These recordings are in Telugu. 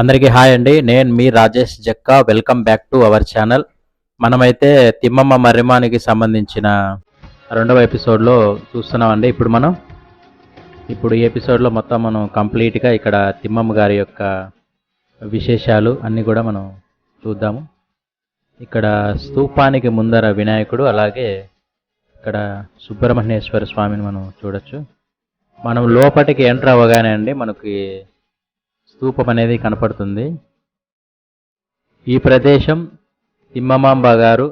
అందరికీ హాయ్ అండి. నేను మీ Rajesh Jakka. Welcome back to our channel మనమైతే తిమ్మమ్మ మర్రిమానికి సంబంధించిన రెండవ ఎపిసోడ్లో చూస్తున్నామండి. ఇప్పుడు మనం ఇప్పుడు ఈ ఎపిసోడ్లో మొత్తం మనం కంప్లీట్గా ఇక్కడ తిమ్మమ్మ గారి యొక్క విశేషాలు అన్నీ కూడా మనం చూద్దాము. ఇక్కడ స్తూపానికి ముందర వినాయకుడు అలాగే ఇక్కడ సుబ్రహ్మణ్యేశ్వర స్వామిని మనం చూడొచ్చు. మనం లోపటికి ఎంటర్ అవ్వగానే అండి మనకి స్థూపం అనేది కనపడుతుంది. ఈ ప్రదేశం తిమ్మమాంబ గారు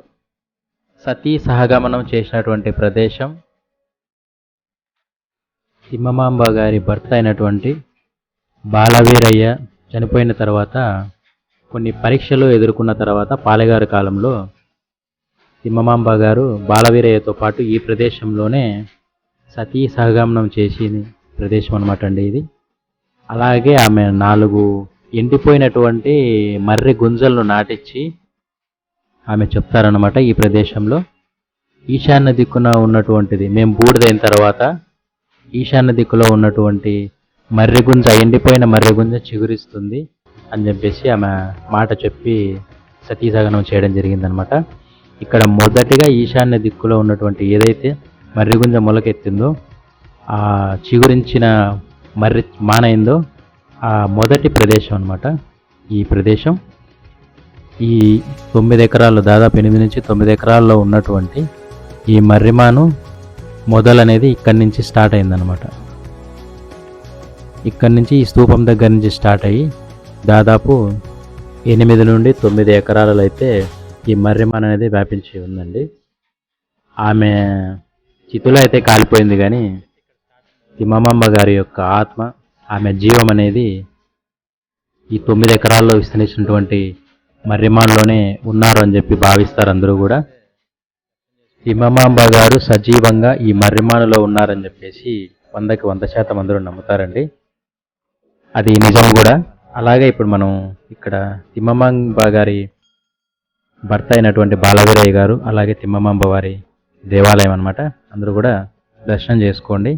సతీ సహగమనం చేసినటువంటి ప్రదేశం. తిమ్మమాంబ గారి భర్త అయినటువంటి బాలవీరయ్య చనిపోయిన తర్వాత కొన్ని పరీక్షలు ఎదుర్కొన్న తర్వాత పాలెగారు కాలంలో తిమ్మమాంబ గారు బాలవీరయ్యతో పాటు ఈ ప్రదేశంలోనే సతీ సహగమనం చేసి ప్రదేశం అనమాట అండి ఇది. అలాగే ఆమె నాలుగు ఎండిపోయినటువంటి మర్రి గుంజలను నాటించి ఆమె చెప్తారనమాట ఈ ప్రదేశంలో. ఈశాన్య దిక్కున ఉన్నటువంటిది మేము బూడిదైన తర్వాత ఈశాన్య దిక్కులో ఉన్నటువంటి మర్రి గుంజ ఎండిపోయిన మర్రి గుంజ చిగురిస్తుంది అని చెప్పేసి ఆమె మాట చెప్పి సతీసగనం చేయడం జరిగిందనమాట ఇక్కడ మొదటిగా ఈశాన్య దిక్కులో ఉన్నటువంటి ఏదైతే మర్రి గుంజ మొలకెత్తిందో ఆ చిగురించిన మర్రి మానైందో ఆ మొదటి ప్రదేశం అన్నమాట. ఈ ప్రదేశం. ఈ తొమ్మిది ఎకరాలు దాదాపు ఎనిమిది నుంచి తొమ్మిది ఎకరాల్లో ఉన్నటువంటి ఈ మర్రిమాను మొదలనేది ఇక్కడి నుంచి స్టార్ట్ అయిందనమాట ఇక్కడి నుంచి ఈ స్తూపం దగ్గర నుంచి స్టార్ట్ అయ్యి దాదాపు ఎనిమిది నుండి తొమ్మిది ఎకరాలలో అయితే ఈ మర్రిమాన్ అనేది వ్యాపించి ఉందండి. ఆమె చితులో అయితే కాలిపోయింది కానీ తిమ్మమ్మ గారి యొక్క ఆత్మ ఆమె జీవం అనేది ఈ తొమ్మిది ఎకరాల్లో విస్తరించినటువంటి మర్రిమాన్లోనే ఉన్నారు అని చెప్పి భావిస్తారు అందరూ కూడా. తిమ్మమాంబ గారు సజీవంగా ఈ మర్రిమానులో ఉన్నారని చెప్పేసి వందకి వంద శాతం అందరూ నమ్ముతారండి. అది నిజం కూడా. అలాగే ఇప్పుడు మనం ఇక్కడ తిమ్మమాంబ గారి భర్త అయినటువంటి బాలవీరయ్య గారు అలాగే తిమ్మమాంబ వారి దేవాలయం అనమాట అందరూ కూడా దర్శనం చేసుకోండి.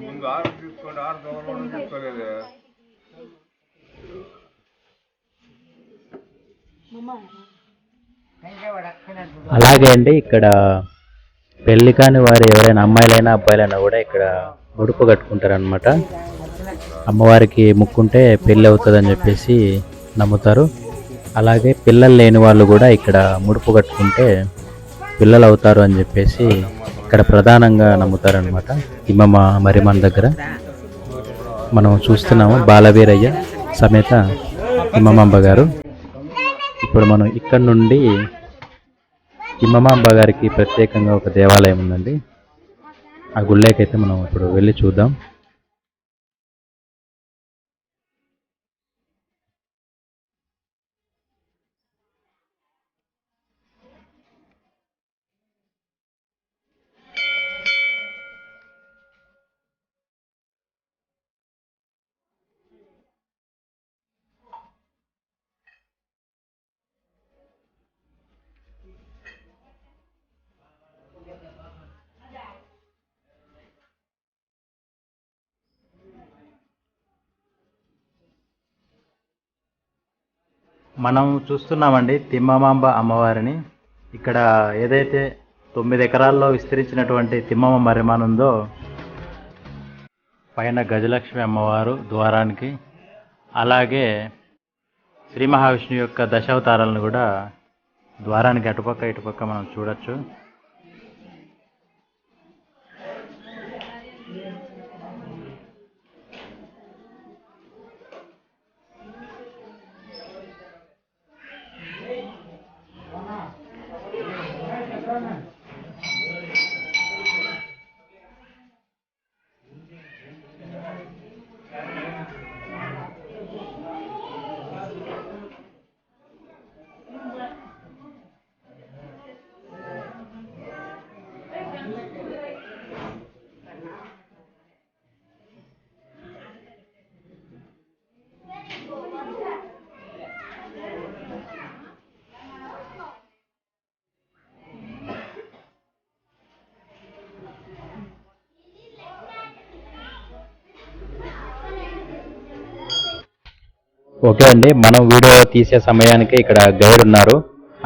ముందు ఆరు తీసుకోండి ఆరు దొంగలు తీసుకోలేదు అలాగే అండి ఇక్కడ పెళ్ళి కాని వారు ఎవరైనా అమ్మాయిలైనా అబ్బాయిలైనా కూడా ఇక్కడ ముడుపు కట్టుకుంటారనమాట అమ్మవారికి ముక్కుంటే పెళ్ళి అవుతుందని చెప్పేసి నమ్ముతారు. అలాగే పిల్లలు లేని వాళ్ళు కూడా ఇక్కడ ముడుపు కట్టుకుంటే పిల్లలు అవుతారు అని చెప్పేసి ఇక్కడ ప్రధానంగా నమ్ముతారనమాట ఇమ్మమ్మ మరిమన్ దగ్గర మనం చూస్తున్నాము. బాలవీరయ్య సమేత ఇమ్మమ్మ గారు. ఇప్పుడు మనం ఇక్కడ నుండి తిమ్మమాంబ గారికి ప్రత్యేకంగా ఒక దేవాలయం ఉందండి. ఆ గుళ్ళకైతే మనం ఇప్పుడు వెళ్ళి చూద్దాం. మనం చూస్తున్నామండి తిమ్మమాంబ అమ్మవారిని. ఇక్కడ ఏదైతే తొమ్మిది ఎకరాల్లో విస్తరించినటువంటి తిమ్మమ్మ మరిమాన్ ఉందో పైన గజలక్ష్మి అమ్మవారు ద్వారానికి అలాగే శ్రీ మహావిష్ణువు యొక్క దశావతారాలను కూడా ద్వారానికి అటుపక్క ఇటుపక్క మనం చూడొచ్చు. ఓకే అండి. మనం వీడియో తీసే సమయానికి ఇక్కడ గైడ్ ఉన్నారు.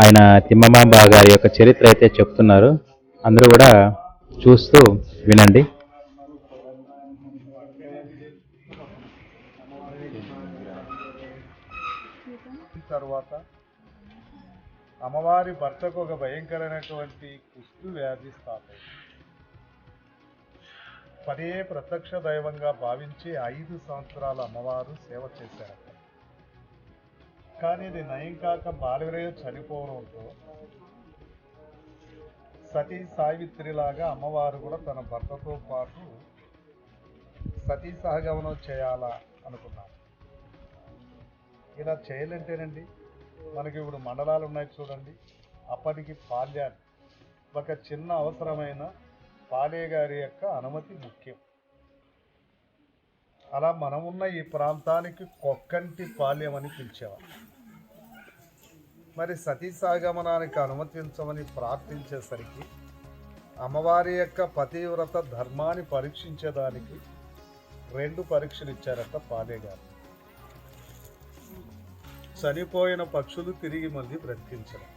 ఆయన తిమ్మమాంబ గారి యొక్క చరిత్ర అయితే చెప్తున్నారు. అందరూ కూడా చూస్తూ వినండి. తర్వాత అమ్మవారి భర్తకు ఒక భయంకరమైనటువంటి కుష్టు వ్యాధి స్టార్ట్ పదే ప్రత్యక్ష దైవంగా భావించి ఐదు సంవత్సరాల అమ్మవారు సేవ చేశారు. కానీ ఇది నయం కాక బాలవరయ్య చనిపోవడంతో సతీ సావిత్రిలాగా అమ్మవారు కూడా తన భర్తతో పాటు సతీ సహగమనం చేయాలా అనుకున్నారు. ఇలా చేయాలంటేనండి మనకి ఇప్పుడు మండలాలు ఉన్నాయి చూడండి అప్పటికి పాల్యాన్ని ఒక చిన్న అవసరమైన పాలే గారి యొక్క అనుమతి ముఖ్యం. అలా మనం ఉన్న ఈ ప్రాంతానికి కొక్కంటి పాల్యం అని పిలిచేవారు. మరి సతీ సాగమనానికి అనుమతించమని ప్రార్థించేసరికి అమ్మవారి యొక్క పతివ్రత ధర్మాన్ని పరీక్షించేదానికి రెండు పరీక్షలు ఇచ్చారట పాలే గారు చనిపోయిన పక్షులు తిరిగి మళ్ళీ బ్రతికించడం.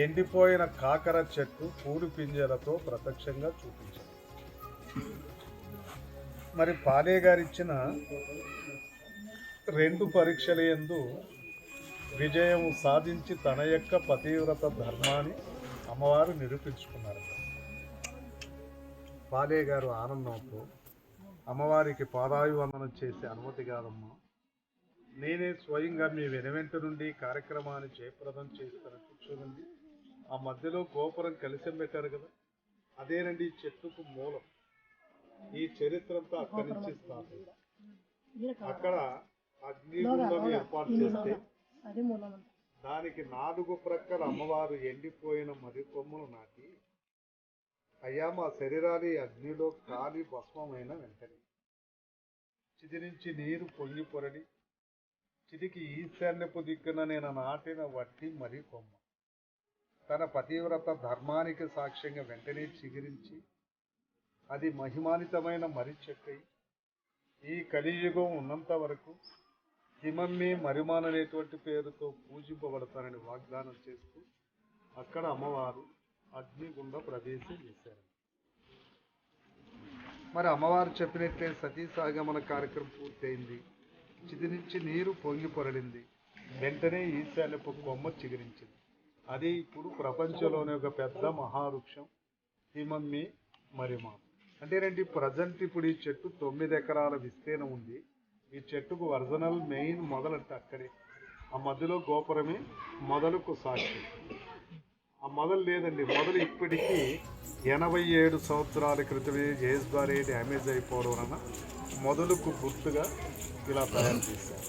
ఎండిపోయిన కాకర చెట్టు పూడి పింజలతో ప్రత్యక్షంగా చూపించారు మరి పాలే గారు ఇచ్చిన రెండు పరీక్షల యందు విజయం సాధించి తన యొక్క పతివ్రత ధర్మాన్ని అమ్మవారు నిరూపించుకున్నారు. పాలే గారు ఆనందంతో అమ్మవారికి పాదాభివందనం చేసే అనుమతి కాదమ్మా. నేనే స్వయంగా మీ వెనువెంట నుండి కార్యక్రమాన్ని జయప్రదం చేస్తాను చూడండి. ఆ మధ్యలో గోపురం కలిసి పెట్టారు కదా అదేనండి ఈ చెట్టుకు మూలం. ఈ చరిత్ర అంతా అక్కడి నుంచి అయింది. అక్కడ అగ్నిగుండం ఏర్పాటు చేస్తే దానికి నాలుగు ప్రక్కల అమ్మవారు ఎండిపోయిన మరి కొమ్ములు నాటి అయ్యా మా శరీరాలు అగ్నిలో కాలి భస్మమైన వెంటనే. చిది నుంచి నీరు పొంగి పొరడి చిదికి ఈశాన్యపు దిక్కున నేను నాటిన వట్టి మరి కొమ్మ. తన పతివ్రత ధర్మానికి సాక్ష్యంగా వెంటనే చిగురించి అది మహిమానితమైన మరి చెక్కై ఈ కలియుగం ఉన్నంత వరకు హిమమ్మి మరిమాన్ అనేటువంటి పేరుతో పూజింపబడతానని వాగ్దానం చేస్తూ అక్కడ అమ్మవారు అగ్నిగుండ ప్రవేశం చేశారు. మరి అమ్మవారు చెప్పినట్లే సతీ సాగమన కార్యక్రమం పూర్తయింది. చిది నుంచి నీరు పొంగి పొరలింది. వెంటనే ఈశాన్యపు కొమ్మ చిగురించింది. అది ఇప్పుడు ప్రపంచంలోనే ఒక పెద్ద మహావృక్షం. హిమమ్మి అంటే అంటేనండి ప్రజెంట్ ఇప్పుడు ఈ చెట్టు తొమ్మిది ఎకరాల విస్తీర్ణం ఉంది. ఈ చెట్టుకు ఒరిజినల్ మెయిన్ మొదలంటే అక్కడే. ఆ మధ్యలో గోపురమే మొదలుకు సాక్షి. ఆ మొదలు లేదండి మొదలు ఇప్పటికీ ఎనభై ఏడు సంవత్సరాల క్రితమే జేఎస్ బారే డ్యామేజ్ అయిపోవడం వలన మొదలుకు గుర్తుగా ఇలా తయారు చేశారు.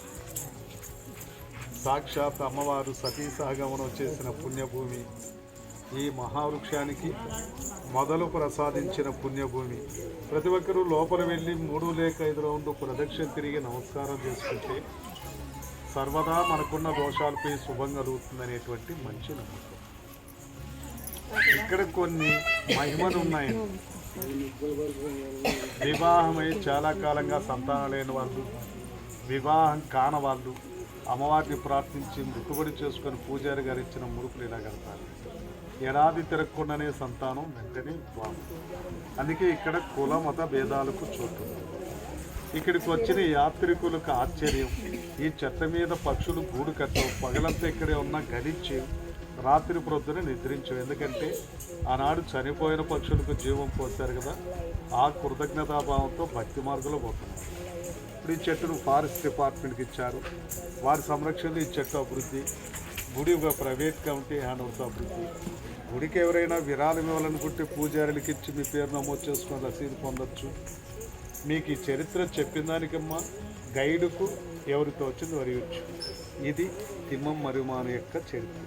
సాక్షాత్ అమ్మవారు సతీ సహగమనం చేసిన పుణ్యభూమి ఈ మహావృక్షానికి మొదలు ప్రసాదించిన పుణ్యభూమి. ప్రతి ఒక్కరూ లోపల వెళ్ళి మూడు లేక ఐదు రౌండ్లు ప్రదక్షిణ తిరిగి నమస్కారం చేసుకుంటే సర్వదా మనకున్న దోషాలపై శుభం కలుగుతుందనేటువంటి మంచి నమ్మకం. ఇక్కడ కొన్ని మహిమలు ఉన్నాయండి. వివాహమై చాలా కాలంగా సంతానం లేని వాళ్ళు వివాహం కాని వాళ్ళు అమ్మవారిని ప్రార్థించి మృతుబడి చేసుకొని పూజారి గారు ఇచ్చిన మురుకులు ఇలా కడతారు. ఏడాది తిరగకుండానే సంతానం వెంటనే బాగుంది అందుకే ఇక్కడ కుల మత భేదాలకు చోటు. ఉంది. ఇక్కడికి వచ్చిన యాత్రికులకు ఆశ్చర్యం. ఈ చెట్ల మీద పక్షులు గూడు కట్టవు. పగలంతా ఇక్కడే ఉన్న గలించి రాత్రి ప్రొద్దున నిద్రించవు. ఎందుకంటే ఆనాడు చనిపోయిన పక్షులకు జీవం పోశారు కదా. ఆ కృతజ్ఞతాభావంతో భక్తి మార్గంలో పోతున్నారు. ఇప్పుడు ఈ చెట్టును ఫారెస్ట్ డిపార్ట్మెంట్కి ఇచ్చారు. వారి సంరక్షణలో ఈ చెట్టు అభివృద్ధి. గుడి ఒక ప్రైవేట్ కమిటీ హ్యాండ్ అవుతా గుడికి ఎవరైనా విరాళం ఇవ్వాలనుకుంటే పూజారులకి ఇచ్చి మీ పేరు నమోదు చేసుకొని రసీదు పొందొచ్చు. మీకు ఈ చరిత్ర చెప్పిన దానికమ్మా గైడుకు ఎవరితో వచ్చింది వరియొచ్చు ఇది తిమ్మం మరుమాను యొక్క చరిత్ర.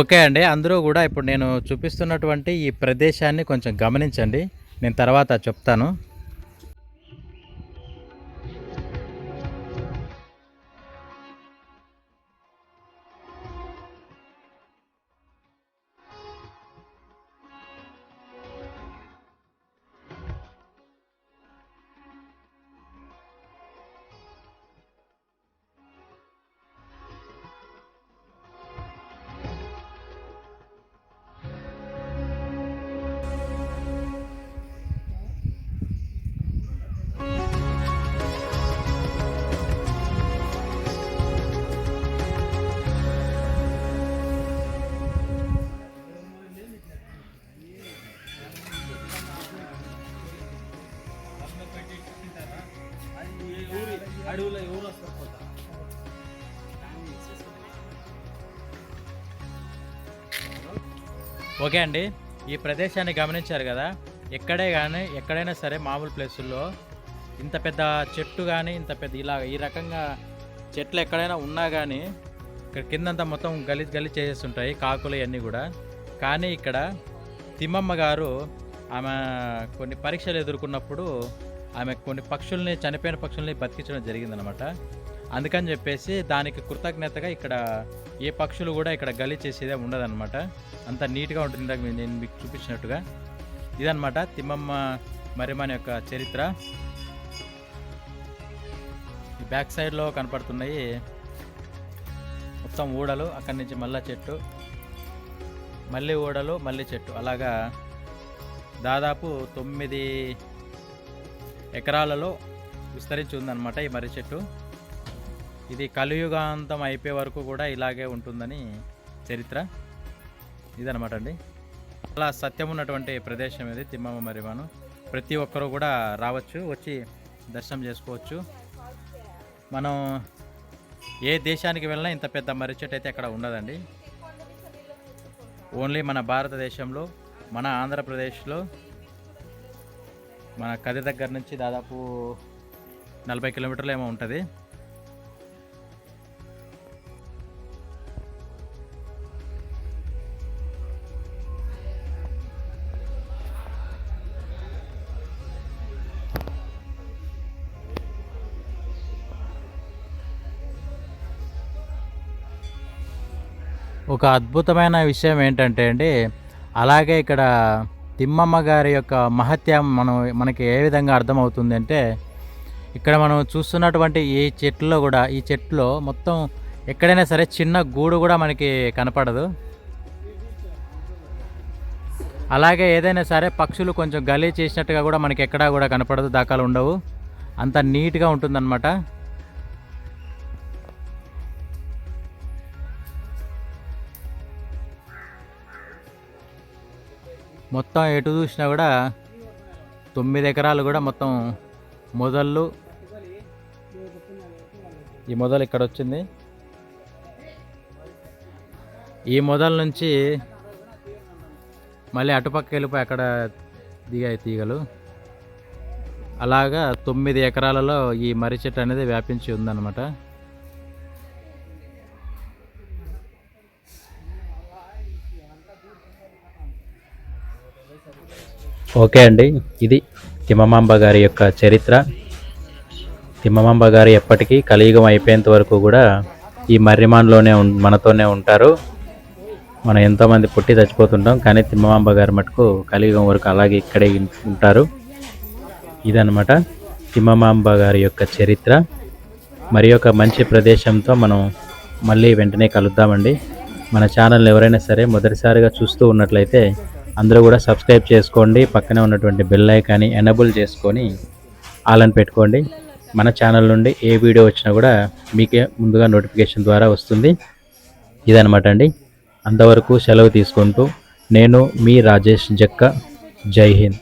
ఓకే అండి అందరూ కూడా ఇప్పుడు నేను చూపిస్తున్నటువంటి ఈ ప్రదేశాన్ని కొంచెం గమనించండి. నేను తర్వాత చెప్తాను. ఓకే అండి. ఈ ప్రదేశాన్ని గమనించారు కదా? ఎక్కడే కానీ ఎక్కడైనా సరే మామూలు ప్లేసుల్లో ఇంత పెద్ద చెట్టు కానీ ఇంత పెద్ద ఇలా ఈ రకంగా చెట్లు ఎక్కడైనా ఉన్నా కానీ ఇక్కడ కిందంతా మొత్తం గలీజ్ గలీజ్ చేసేస్తుంటాయి కాకులు ఇవన్నీ కూడా. కానీ ఇక్కడ తిమ్మమ్మ గారు ఆమె కొన్ని పరీక్షలు ఎదుర్కొన్నప్పుడు ఆమె కొన్ని పక్షుల్ని చనిపోయిన పక్షుల్ని బతికించడం జరిగిందనమాట అందుకని చెప్పేసి దానికి కృతజ్ఞతగా ఇక్కడ ఏ పక్షులు కూడా ఇక్కడ గలీ చేసేదే ఉండదన్నమాట. అంత నీట్గా ఉంటుంది ఇందాక నేను మీకు చూపించినట్టుగా. ఇదన్నమాట తిమ్మమ్మ మరిమాన్ యొక్క చరిత్ర. ఈ బ్యాక్ సైడ్లో కనపడుతున్నాయి మొత్తం ఊడలు అక్కడి నుంచి మల్ల చెట్టు మళ్ళీ ఊడలు మళ్ళీ చెట్టు. అలాగా దాదాపు తొమ్మిది ఎకరాలలో విస్తరించి ఉందన్నమాట ఈ మర్రి చెట్టు. ఇది కలియుగాంతం అయిపోయే వరకు కూడా ఇలాగే ఉంటుందని చరిత్ర. ఇదనమాట అండి. అలా సత్యం ఉన్నటువంటి ప్రదేశం ఇది తిమ్మమ్మ మరిమాను ప్రతి ఒక్కరూ కూడా రావచ్చు వచ్చి దర్శనం చేసుకోవచ్చు. మనం ఏ దేశానికి వెళ్ళినా ఇంత పెద్ద మర్రి చెట్టు అయితే అక్కడ ఉండదండి. ఓన్లీ మన భారతదేశంలో మన ఆంధ్రప్రదేశ్లో మన కది దగ్గర నుంచి దాదాపు నలభై కిలోమీటర్లు ఏమో ఉంటుంది. ఒక అద్భుతమైన విషయం ఏంటంటే అండి అలాగే ఇక్కడ తిమ్మమ్మ గారి యొక్క మహత్యం మనం మనకి ఏ విధంగా అర్థమవుతుంది అంటే ఇక్కడ మనం చూస్తున్నటువంటి ఈ చెట్లో కూడా ఈ చెట్లో మొత్తం ఎక్కడైనా సరే చిన్న గూడు కూడా మనకి కనపడదు. అలాగే ఏదైనా సరే పక్షులు కొంచెం గలీ చేసినట్టుగా కూడా మనకి ఎక్కడా కూడా కనపడదు దాఖలు ఉండవు. అంత నీట్గా ఉంటుందన్నమాట. మొత్తం ఎటు చూసినా కూడా తొమ్మిది ఎకరాలు కూడా మొత్తం మొదళ్ళు. ఈ మొదలు ఇక్కడ వచ్చింది. ఈ మొదల నుంచి మళ్ళీ అటుపక్క వెళ్ళిపోయి అక్కడ దిగాయి తీగలు. అలాగా తొమ్మిది ఎకరాలలో ఈ మర్రి చెట్టు అనేది వ్యాపించి ఉందన్నమాట. ఓకే అండి. ఇది తిమ్మమాంబ గారి యొక్క చరిత్ర. తిమ్మమాంబ గారు ఎప్పటికీ కలియుగం అయిపోయేంత వరకు కూడా ఈ మర్రిమాన్లోనే మనతోనే ఉంటారు. మనం ఎంతోమంది పుట్టి చచ్చిపోతుంటాం కానీ తిమ్మమాంబ గారు మటుకు కలియుగం వరకు అలాగే ఇక్కడే ఉంటారు. ఇదనమాట తిమ్మమాంబ గారి యొక్క చరిత్ర. మరి ఒక మంచి ప్రదేశంతో మనం మళ్ళీ వెంటనే కలుద్దామండి. మన ఛానల్ ఎవరైనా సరే మొదటిసారిగా చూస్తూ ఉన్నట్లయితే అందరూ కూడా సబ్స్క్రైబ్ చేసుకోండి. పక్కనే ఉన్నటువంటి బెల్ ఐకాన్ని ఎనబుల్ చేసుకొని ఆలని పెట్టుకోండి. మన ఛానల్ నుండి ఏ వీడియో వచ్చినా కూడా మీకే ముందుగా నోటిఫికేషన్ ద్వారా వస్తుంది. ఇదనమాట అండి. అంతవరకు సెలవు తీసుకుంటూ నేను మీ రాజేష్ జక్క. జై హింద్.